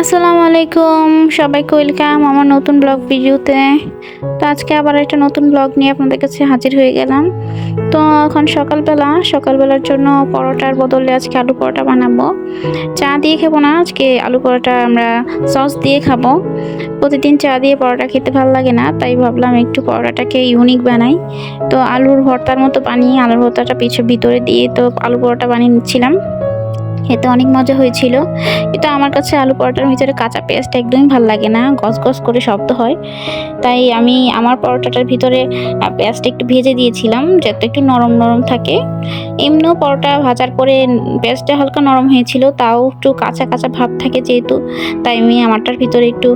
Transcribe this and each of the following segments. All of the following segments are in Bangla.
আসসালামু আলাইকুম। সবাইকে ওয়েলকাম আমার নতুন ব্লগ ভিডিওতে। তো আজকে আবার একটা নতুন ব্লগ নিয়ে আপনাদের কাছে হাজির হয়ে গেলাম। তো এখন সকালবেলা, সকালবেলার জন্য পরোটার বদলে আজকে আলু পরোটা বানাবো। চা দিয়ে খাব না, আজকে আলু পরোটা আমরা সস দিয়ে খাব। প্রতিদিন চা দিয়ে পরোটা খেতে ভালো লাগে না, তাই ভাবলাম একটু পরোটাটাকে ইউনিক বানাই। তো আলুর ভর্তার মতো বানিয়ে, আলুর ভর্তাটা পিছু ভিতরে দিয়ে তো আলু পরোটা বানিয়ে নিচ্ছিলাম। খেতে অনেক মজা হয়েছিল। কিন্তু আমার কাছে আলু পরোটার ভিতরে কাঁচা পেঁয়াজটা একদমই ভালো লাগে না গস গস করে শব্দ হয়। তাই আমি আমার পরোটাটার ভিতরে পেঁয়াজটা একটু ভেজে দিয়েছিলাম, যাতে একটু নরম নরম থাকে। এমনিও পরোটা ভাজার পরে পেঁয়াজটা হালকা নরম হয়েছিল, তাও একটু কাঁচা কাঁচা ভাব থাকে যেহেতু, তাই আমি আমারটার ভিতরে একটু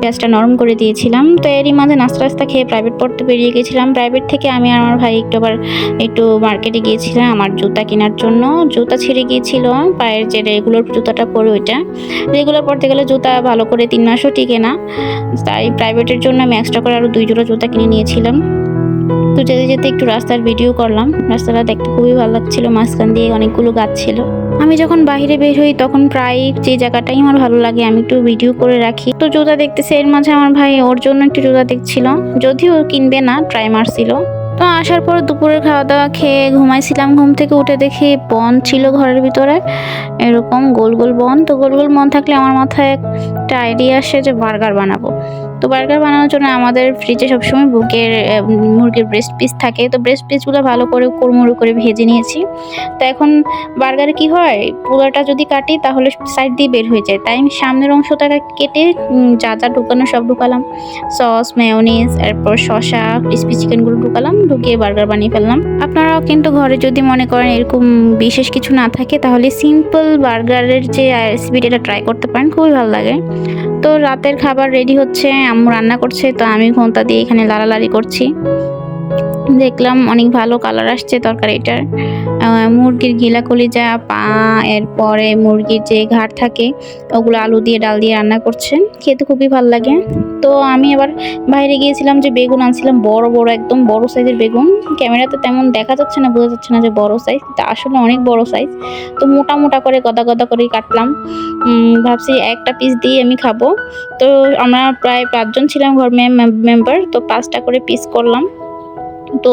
পেঁয়াজটা নরম করে দিয়েছিলাম। তো এরই মাঝে নাস্তা রাস্তা খেয়ে প্রাইভেট পড়তে বেরিয়ে গেছিলাম। প্রাইভেট থেকে আমি আর আমার ভাই একটু আবার একটু মার্কেটে গিয়েছিলাম, আমার জুতা কেনার জন্য। জুতা ছিঁড়ে গিয়েছিল পায়ের যে রেগুলার জুতাটা পরে ওইটা। রেগুলার পরতে গেলে জুতা ভালো করে তিন মাসও টিকে না। তাই প্রাইভেটের জন্য আমি এক্সট্রা করে আরও দুই জোড়া জুতা কিনে নিয়েছিলাম। তো যেতে যেতে একটু রাস্তার ভিডিও করলাম। রাস্তাটা দেখতে খুবই ভালো লাগছিল। মাঝখান দিয়ে অনেকগুলো গাছ ছিল। আমি যখন বাইরে বের হই তখন প্রায় যে জায়গাটাই আমার ভালো লাগে আমি একটু ভিডিও করে রাখি। তো জুতা দেখতেছে এর মাঝে আমার ভাই, ওর জন্য একটু জুতা দেখছিল। যদিও কিনবে না ট্রাই মারছিল। তো আসার পর দুপুরের খাওয়া দাওয়া খেয়ে ঘুমাইছিলাম। ঘুম থেকে উঠে দেখি বন ছিল ঘরের ভিতরে। এরকম গোল গোল বন। তো গোল গোল বন থাকলে আমার মাথায় একটা আইডিয়া আসে যে বার্গার বানাবো। তো বার্গার বানানোর জন্য আমাদের ফ্রিজে সবসময় বুকের মুরগির ব্রেস্ট পিস থাকে। তো ব্রেস্ট পিসগুলো ভালো করে কুড়মুড়ো করে ভেজে নিয়েছি। তো এখন বার্গারে কি হয় পুরোটা যদি কাটি তাহলে সাইড দিয়ে বের হয়ে যায়। তাই আমি সামনের অংশটাকে কেটে যা যা ঢুকানো সব ঢুকালাম। সস মেয়োনিজ এরপর শসা ক্রিসপি চিকেনগুলো ঢুকালাম, ঢুকিয়ে বার্গার বানিয়ে ফেললাম। আপনারাও কিন্তু ঘরে যদি মনে করেন এরকম বিশেষ কিছু না থাকে, তাহলে সিম্পল বার্গারের যে রেসিপিটা ট্রাই করতে পারেন। খুবই ভালো লাগে। তো রাতের খাবার রেডি হচ্ছে আম্মু রান্না করছে তো আমি ঘণ্টা দিয়ে এখানে লাড়ালাড়ি করছি। দেখলাম, অনেক ভালো কালার আসছে তরকারিটার। মুরগির ঘিলা কলিজা, পা, এরপরে মুরগির যে ঘাট থাকে, ওগুলো আলু দিয়ে, ডাল দিয়ে রান্না করছেন খেতে খুবই ভালো লাগে। তো আমি আবার বাইরে গিয়েছিলাম যে বেগুন আনছিলাম, বড় বড়, একদম বড় সাইজের বেগুন। ক্যামেরাতে তেমন দেখা যাচ্ছে না, বোঝা যাচ্ছে না যে বড় সাইজ তা আসলে অনেক বড় সাইজ তো মোটা মোটা করে গদা গদা করে কাটলাম। ভাবছি একটা পিস দিয়ে আমি খাব। তো আমরা প্রায় পাঁচজন ছিলাম ঘর মেম্বার তো পাঁচটা করে পিস করলাম। তো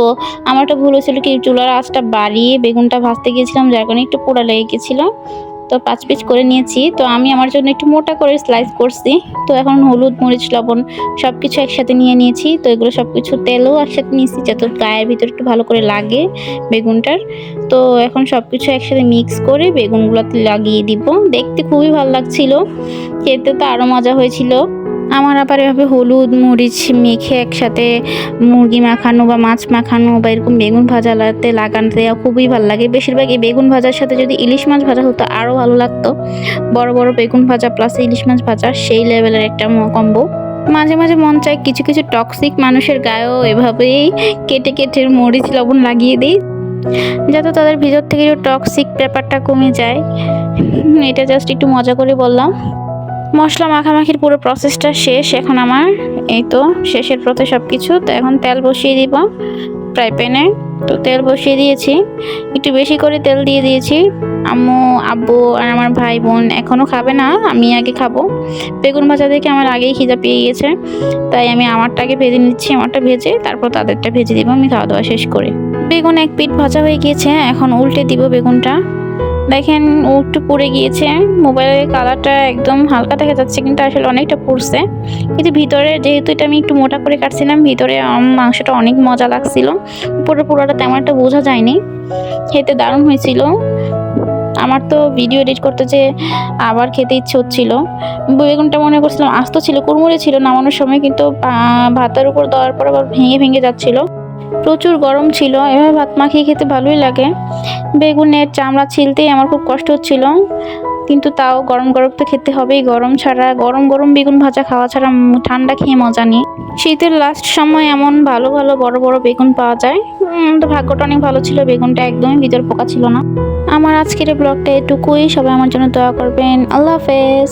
আমারটা ভুল হয়েছিল কি, চুলার আঁচটা বাড়িয়ে বেগুনটা ভাজতে গিয়েছিলাম, যার কারণে একটু পোড়া লেগে গেছিল তো পাঁচ পিস করে নিয়েছি। তো আমি আমার জন্য একটু মোটা করে স্লাইস করছি। তো এখন হলুদ, মরিচ, লবণ সব কিছু একসাথে নিয়ে নিয়েছি। তো এগুলো সব কিছু তেলও একসাথে নিয়েছি, যাতে গায়ের ভিতরে একটু ভালো করে লাগে বেগুনটার। তো এখন সব কিছু একসাথে মিক্স করে বেগুনগুলোতে লাগিয়ে দিব। দেখতে খুবই ভালো লাগছিল। খেতে তো আরও মজা হয়েছিল। আমার আবার এভাবে হলুদ, মরিচ মেখে একসাথে মুরগি মাখানো বা মাছ মাখানো বা এরকম বেগুন ভাজাতে লাগানো দেওয়া খুবই ভালো লাগে। বেশিরভাগ এই বেগুন ভাজার সাথে যদি ইলিশ মাছ ভাজা হতো আরও ভালো লাগতো। বড় বড় বেগুন ভাজা প্লাস ইলিশ মাছ ভাজা, সেই লেভেলের একটা কম্বো মাঝে মাঝে মন চায় কিছু কিছু টক্সিক মানুষের গায়েও এভাবেই কেটে কেটে মরিচ, লবণ লাগিয়ে দিই। যাতে তাদের ভিতর থেকে টক্সিক ব্যাপারটা কমে যায়। এটা জাস্ট একটু মজা করে বললাম। মশলা মাখামাখির পুরো প্রসেসটা শেষ। এখন আমার এই তো শেষের পথে সব কিছু তো এখন তেল বসিয়ে দিব ফ্রাই প্যানে। তো তেল বসিয়ে দিয়েছি। একটু বেশি করে তেল দিয়ে দিয়েছি। আম্মু, আব্বু আর আমার ভাই বোন এখনও খাবে না, আমি আগে খাব। বেগুন ভাজা দেখে আমার আগেই খিদা পেয়ে গেছে তাই আমি আমারটাকে ভেজে নিচ্ছি, আমারটা ভেজে তারপর তাদেরটা ভেজে দিব, আমি খাওয়া দাওয়া শেষ করে। বেগুন এক পিঠ ভাজা হয়ে গিয়েছে, এখন উল্টে দিব বেগুনটা। দেখেন, ও একটু পুড়ে গিয়েছে। মোবাইলের কালারটা একদম হালকা দেখা যাচ্ছে, কিন্তু আসলে অনেকটা পুড়ছে। কিন্তু ভিতরে যেহেতু এটা আমি একটু মোটা করে কাটছিলাম, ভিতরে মাংসটা অনেক মজা লাগছিল। উপরে পুরোটা তেমন একটা বোঝা যায়নি। খেতে দারুণ হয়েছিল। আমার তো ভিডিও এডিট করতে যে আবার খেতে ইচ্ছে হচ্ছিল। বেগুনটা মনে করছিলাম আস্ত ছিল, কুড়মুড়ে ছিল নামানোর সময়, কিন্তু ভাতের উপর দেওয়ার পর আবার ভেঙে ভেঙে যাচ্ছিল। প্রচুর গরম ছিল, এভাবে ভাত মাখিয়ে খেতে ভালোই লাগে। বেগুনের চামড়া ছিলতেই আমার খুব কষ্ট হচ্ছিল, কিন্তু তাও গরম গরম তো খেতে হবেই, গরম ছাড়া, গরম গরম বেগুন ভাজা খাওয়া ছাড়া ঠান্ডা খেয়ে মজা নেই। শীতের লাস্ট সময় এমন ভালো ভালো বড় বড় বেগুন পাওয়া যায় তো ভাগ্যটা অনেক ভালো ছিল, বেগুনটা একদমই ভিতর পোকা ছিল না। আমার আজকের ব্লগটা এটুকুই, সবাই আমার জন্য দোয়া করবেন, আল্লাহ হাফেজ।